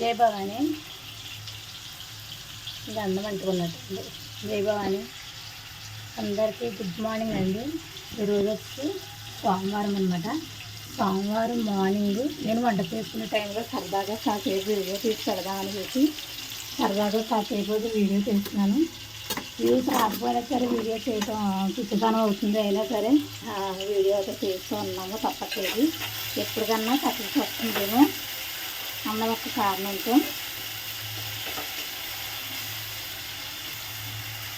జై భవాని. అందం అంటుకున్నట్టుంది జై భవాని. అందరికీ గుడ్ మార్నింగ్ అండి. ఈరోజు వచ్చి సోమవారం అనమాట సోమవారం మార్నింగ్ నేను వంట చేసుకునే టైంలో సరదాగా కాసేపు వీడియో తీసి పెడదామని చెప్పి సరదాగా కాసేపు వీడియో తీస్తున్నాను వ్యూస్ రాకపోయినా సరే వీడియో చేయటం పిచ్చితనం అవుతుంది. అయినా సరే వీడియో అయితే చేస్తూ ఉన్నాము తప్పట్లేదు. ఎప్పటికన్నా సక్సెస్ వస్తుందేమో అన్న ఒక కారణంతో.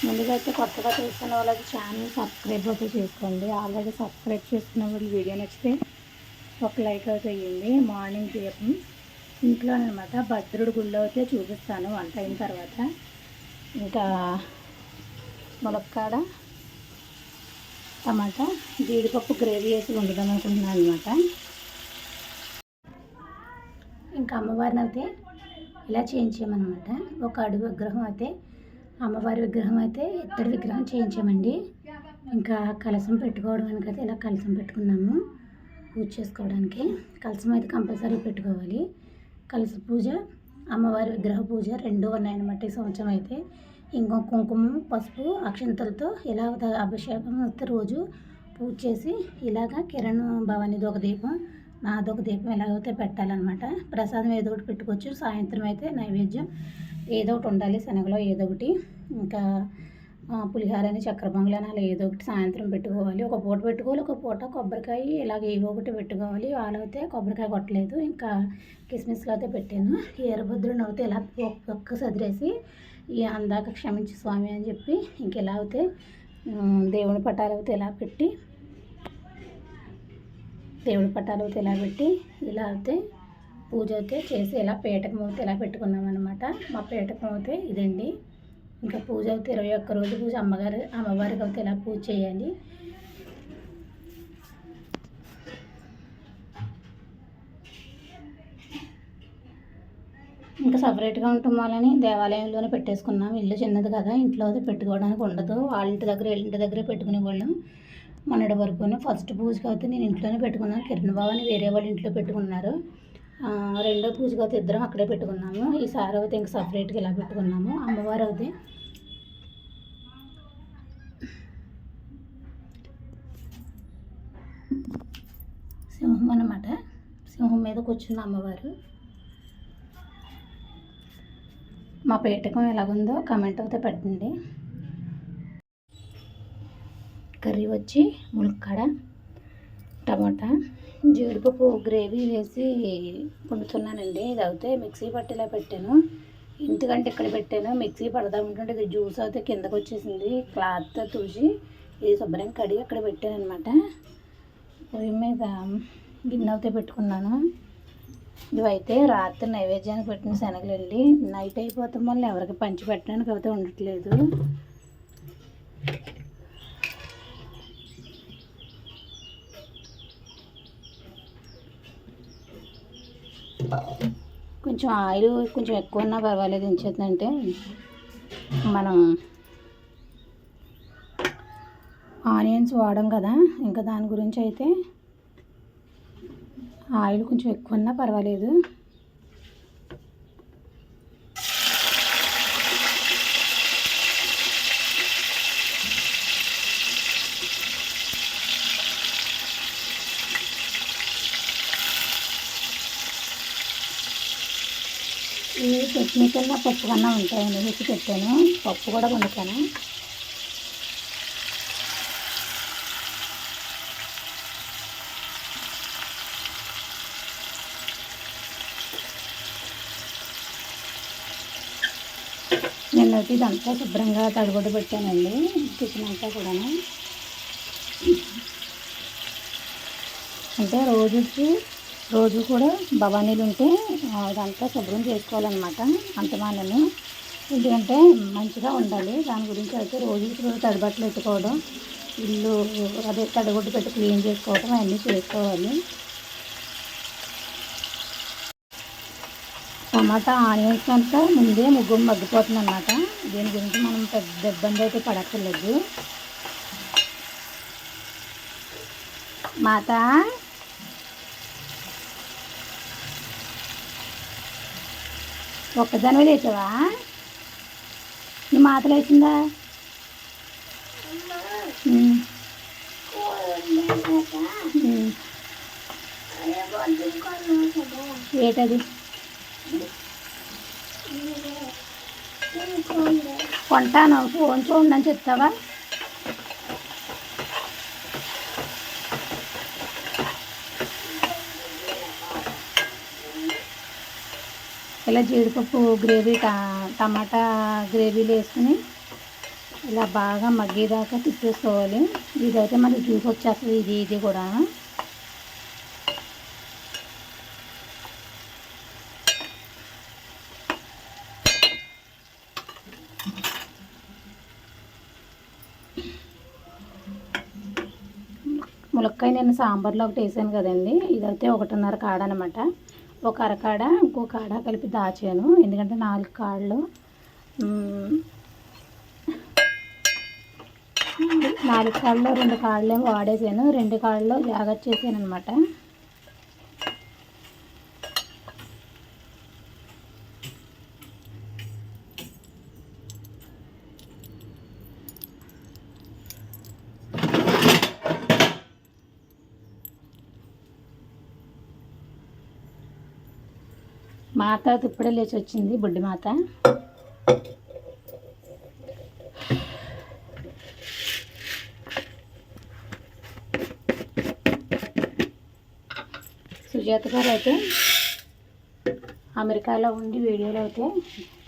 ముందుగా అయితే కొత్తగా చూస్తున్న వాళ్ళకి ఛానల్ సబ్స్క్రైబ్ అయితే చేసుకోండి. ఆల్రెడీ సబ్స్క్రైబ్ చేసుకున్న వాళ్ళు వీడియో నచ్చితే ఒక లైక్ అయితే వేయండి మార్నింగ్ దీపం. ఇంట్లో అనమాట భద్రుడి గుళ్ళో అయితే చూపిస్తాను. వంట అయిన తర్వాత ఇంకా ములక్కాడ టమాటా జీడిపప్పు గ్రేవీ వేసి వండుదాం అనుకుంటున్నాను అనమాట అమ్మవారిని అయితే ఇలా చేయించామన్నమాట ఒక అడుగు విగ్రహం అయితే అమ్మవారి విగ్రహం అయితే ఇత్తడి విగ్రహం చేయించామండి. ఇంకా కలసం పెట్టుకోవడానికి అయితే ఇలా కలసం పెట్టుకున్నాము. పూజ చేసుకోవడానికి కలసం అయితే కంపల్సరీ పెట్టుకోవాలి. కలస పూజ అమ్మవారి విగ్రహ పూజ రెండు ఉన్నాయన్నమాట ఈ సంవత్సరం అయితే. ఇంకో కుంకుమ పసుపు అక్షంతలతో ఇలా అభిషేకం రోజు పూజ చేసి ఇలాగా కిరణ్ భవానిది ఒక దీపం నాదొక దీపం ఎలాగైతే పెట్టాలన్నమాట. ప్రసాదం ఏదో ఒకటి పెట్టుకోవచ్చు. సాయంత్రం అయితే నైవేద్యం ఏదో ఒకటి ఉండాలి. శనగలో ఏదో ఒకటి. ఇంకా ఆ, పులిహోర అని చక్కెర పొంగలి అని అలా ఏదో ఒకటి సాయంత్రం పెట్టుకోవాలి. ఒక పూట పెట్టుకోవాలి. ఒక పూట కొబ్బరికాయ ఇలాగ ఏవో ఒకటి పెట్టుకోవాలి. వాళ్ళైతే కొబ్బరికాయ కొట్టలేదు. ఇంకా కిస్మిస్లో అయితే పెట్టాను. ఈరభద్రుని అయితే ఇలా ఒక్క- సదిరేసి ఈ అందాక క్షమించి స్వామి అని చెప్పి ఇంక ఇలా అయితే దేవుని పటాలు అయితే ఇలా పెట్టి దేవుడి పటాలు అయితే ఇలా పెట్టి ఇలా అయితే పూజ అయితే చేసి ఇలా పేటకం అయితే ఇలా పెట్టుకున్నాం అనమాట మా పేటకం అయితే ఇదండి. ఇంకా పూజ అయితే ఇరవై ఒక్క రోజు పూజ అమ్మగారు అమ్మవారికి అయితే ఇలా పూజ చేయాలి ఇంకా సపరేట్గా ఉండటం వాళ్ళని. దేవాలయంలోనే పెట్టేసుకున్నాం. ఇల్లు చిన్నది కదా ఇంట్లో అయితే పెట్టుకోవడానికి ఉండదు. వాళ్ళ ఇంటి దగ్గర వీళ్ళ ఇంటి దగ్గరే పెట్టుకునే వాళ్ళం. మొన్నటి వరకు ఫస్ట్ పూజకి అయితే నేను ఇంట్లోనే పెట్టుకున్నాను. కిరణ్ బాబాని వేరే వాళ్ళ ఇంట్లో పెట్టుకున్నారు. రెండో పూజకి అయితే ఇద్దరం అక్కడే పెట్టుకున్నాము. ఈసారి అయితే ఇంక సపరేట్గా ఇలా పెట్టుకున్నాము. అమ్మవారు అయితే సింహం అనమాట సింహం మీద కూర్చున్న అమ్మవారు. మా పేటకం ఎలాగుందో కమెంట్ అయితే పెట్టండి. కర్రీ వచ్చి ములక్కాడ టమాటా జీడిపప్పు గ్రేవీ వేసి వండుతున్నానండి. ఇది అయితే మిక్సీ పట్టేలా పెట్టాను. ఇంటికంటే ఇక్కడ పెట్టాను. మిక్సీ పడదామంటుంటే ఇది జ్యూస్ అయితే కిందకు వచ్చేసింది. క్లాత్తో తుడిచి ఇది శుభ్రంగా కడిగి అక్కడ పెట్టాను అనమాట పొయ్యి మీద గిన్నె అయితే పెట్టుకున్నాను. ఇవైతే రాత్రి నైవేద్యానికి పెట్టిన శనగలండి. నైట్ అయిపోతాం వల్ల ఎవరికి పంచి పెట్టడానికి అయితే ఉండట్లేదు. కొంచెం ఆయిల్ కొంచెం ఎక్కువ ఉన్నా పర్వాలేదు. ఎంచేతంటే మనం ఆనియన్స్ వాడం కదా ఇంకా దాని గురించి అయితే ఆయిల్ కొంచెం ఎక్కువ ఉన్నా పర్వాలేదు ఈ చట్నీ కన్నా పప్పు కన్నా ఉంటాయని వేసి పెట్టాను. పప్పు కూడా వండుతాను. నిన్నటి ఇదంతా శుభ్రంగా తడిగొడ్డు పెట్టానండి. కిచెన్ అంతా కూడాను. అంటే రోజుకి రోజు కూడా భవానీలు ఉంటే అదంతా శుభ్రం చేసుకోవాలన్నమాట అంతమానను ఎందుకంటే మంచిగా ఉండాలి. దాని గురించి అయితే రోజుకి రోజు తడిబట్టలు ఎత్తుకోవడం ఇల్లు అదే తడిగొడ్డు పెట్టి క్లీన్ చేసుకోవడం అవన్నీ చేసుకోవాలి. టమాటా ఆనియన్స్ అంతా ముందే ముగ్గు మగ్గిపోతుంది అన్నమాట దీని గురించి మనం పెద్ద ఇబ్బంది అయితే పడక్కర్లేదు. మాత ఒక్కదాని లేచావా? నీ మాతలు వేసిందా? ఏటది? కొంటాను ఫోన్ చూడండి అని చెప్తావా? ఇలా జీడిపప్పు గ్రేవీ ట- టమాటా గ్రేవీలు వేసుకుని ఇలా బాగా మగ్గేదాకా తిప్పేసుకోవాలి. ఇదైతే మనకి జ్యూస్ వచ్చేస్తుంది. ఇది ఇది కూడా. ములక్కాయ నేను సాంబార్లో ఒకటి వేసాను కదండి. ఇదైతే ఒకటిన్నర కాడ అనమాట ఒక అరకాడ ఇంకో కాడ కలిపి దాచాను. ఎందుకంటే నాలుగు కాళ్ళు. నాలుగు కాళ్ళలో రెండు కాళ్ళేమో వాడేసాను. రెండు కాళ్ళలో జాగ్రత్త చేశాను అనమాట మాత ఇప్పుడే లేచి వచ్చింది బుడ్డి మాత. సుజాత గారు అయితే అమెరికాలో ఉండి వీడియోలు అయితే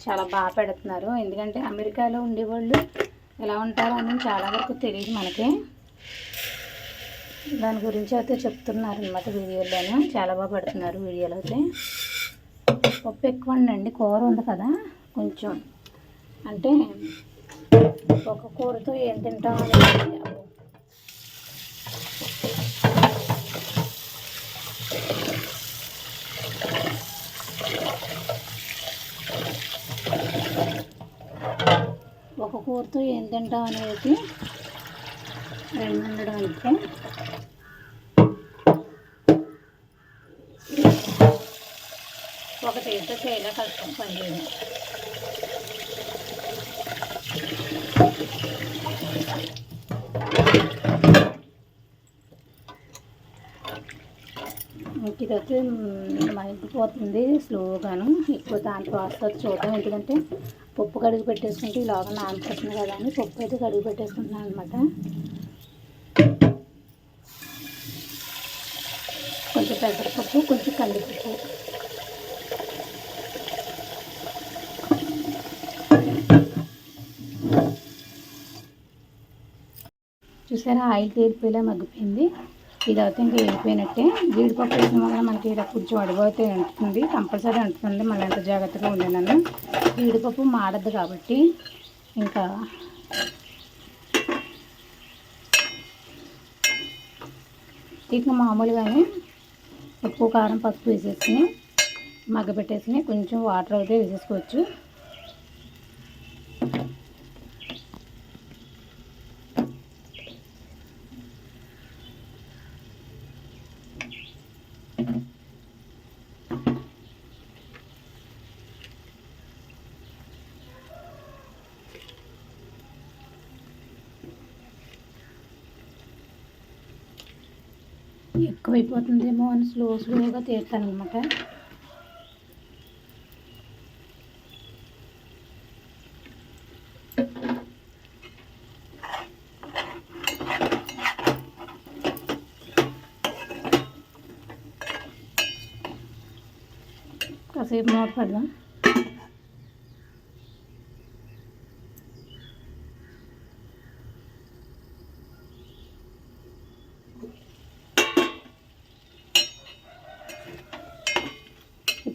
చాలా బాగా పెడుతున్నారు. ఎందుకంటే అమెరికాలో ఉండేవాళ్ళు ఎలా ఉంటారో అని చాలా వరకు తెలియదు మనకి. దాని గురించి అయితే చెప్తున్నారు అనమాట వీడియోలోనే. చాలా బాగా పెడుతున్నారు వీడియోలో అయితే. పప్పు ఎక్కువ అండి కూర ఉంది కదా. కొంచెం అంటే ఒక కూరతో ఏం తింటాం అనేది ఒక కూరతో ఏం తింటాం అనేది రెండు ఉండడానికి అయితే చేతితో చేయలే కష్టం పని చేయడం ఇంక ఇదైతే మగ్గిపోతుంది స్లోగాను ఎక్కువ దాని ప్రాసెస్ చూడడం ఎందుకంటే పప్పు కడుగు పెట్టేసుకుంటే ఇలాగ నానిపోతుంది కదా అని పప్పు అయితే కడుగు పెట్టేసుకుంటున్నాను అనమాట కొంచెం పెసరపప్పు కొంచెం కందిపప్పు. చూసారా ఆయిల్ తేలిపోయేలా మగ్గిపోయింది. ఇది అయితే ఇంకా వెళ్ళిపోయినట్టే జీడిపప్పు వేసిన వల్ల మనకి ఇలా కొంచెం అడుగుతే అంటుతుంది కంపల్సరీ అంటుతుంది. మళ్ళీ ఎంత జాగ్రత్తగా ఉండేనన్ను జీడిపప్పు మాడద్దు కాబట్టి ఇంకా ఇంకా మామూలుగానే ఉప్పు కారం పసుపు వేసేసుకుని మగ్గపెట్టేసి కొంచెం వాటర్ అయితే వేసేసుకోవచ్చు. ఎక్కువైపోతుందేమో అని స్లో స్లోగా తీస్తాను అనమాట కాసేపు మూత పెడదాం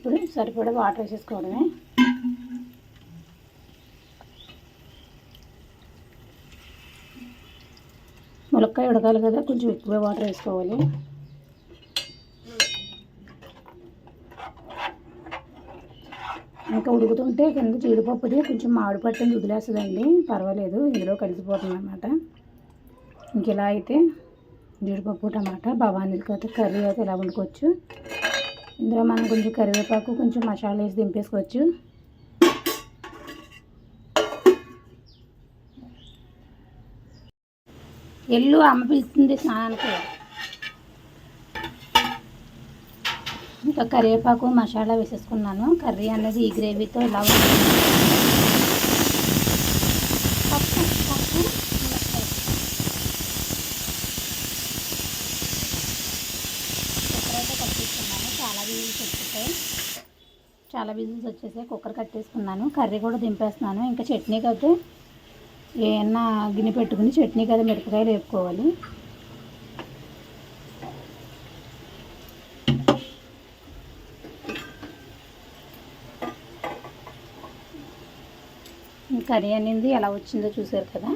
ఇప్పుడు సరిపడా వాటర్ వేసేసుకోవడమే. ములక్కాయ ఉడకాలి కదా కొంచెం ఎక్కువ వాటర్ వేసుకోవాలి. ఇంకా ఉడుకుతుంటే కింద జీడిపప్పుది కొంచెం మామిడి పట్టింది వదిలేస్తుందండి. పర్వాలేదు ఇందులో కలిసిపోతుంది అనమాట ఇంక ఇలా అయితే జీడిపప్పు టమాటా భవానీలకి అయితే కర్రీ అయితే ఇలా వండుకోవచ్చు? ఇందులో మనం కొంచెం కరివేపాకు కొంచెం మసాలా వేసి దింపేసుకోవచ్చు. ఎల్లు అమ్మ పిలుస్తుంది స్నానానికి. ఇంకా కరివేపాకు మసాలా వేసేసుకున్నాను. కర్రీ అనేది ఈ గ్రేవీతో ఇలా వచ్చేసాయి చాలా విజిల్స్ వచ్చేసాయి. కుక్కర్ కట్టేసుకున్నాను. కర్రీ కూడా దింపేస్తున్నాను. ఇంకా చట్నీకి అయితే ఏమన్నా గిన్నె పెట్టుకుని చట్నీకి అయితే మిరపకాయలు వేపుకోవాలి. కర్రీ అనేది. ఎలా వచ్చిందో చూసారు కదా.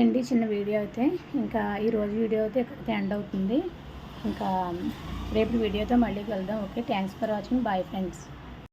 ఇదండి చిన్న వీడియో అయితే. ఇంకా ఈరోజు వీడియో అయితే ఇక్కడికి ఎండ్ అవుతుంది. ఇంకా రేపు వీడియోతో మళ్ళీ కలుద్దాం. Okay thanks for watching bye friends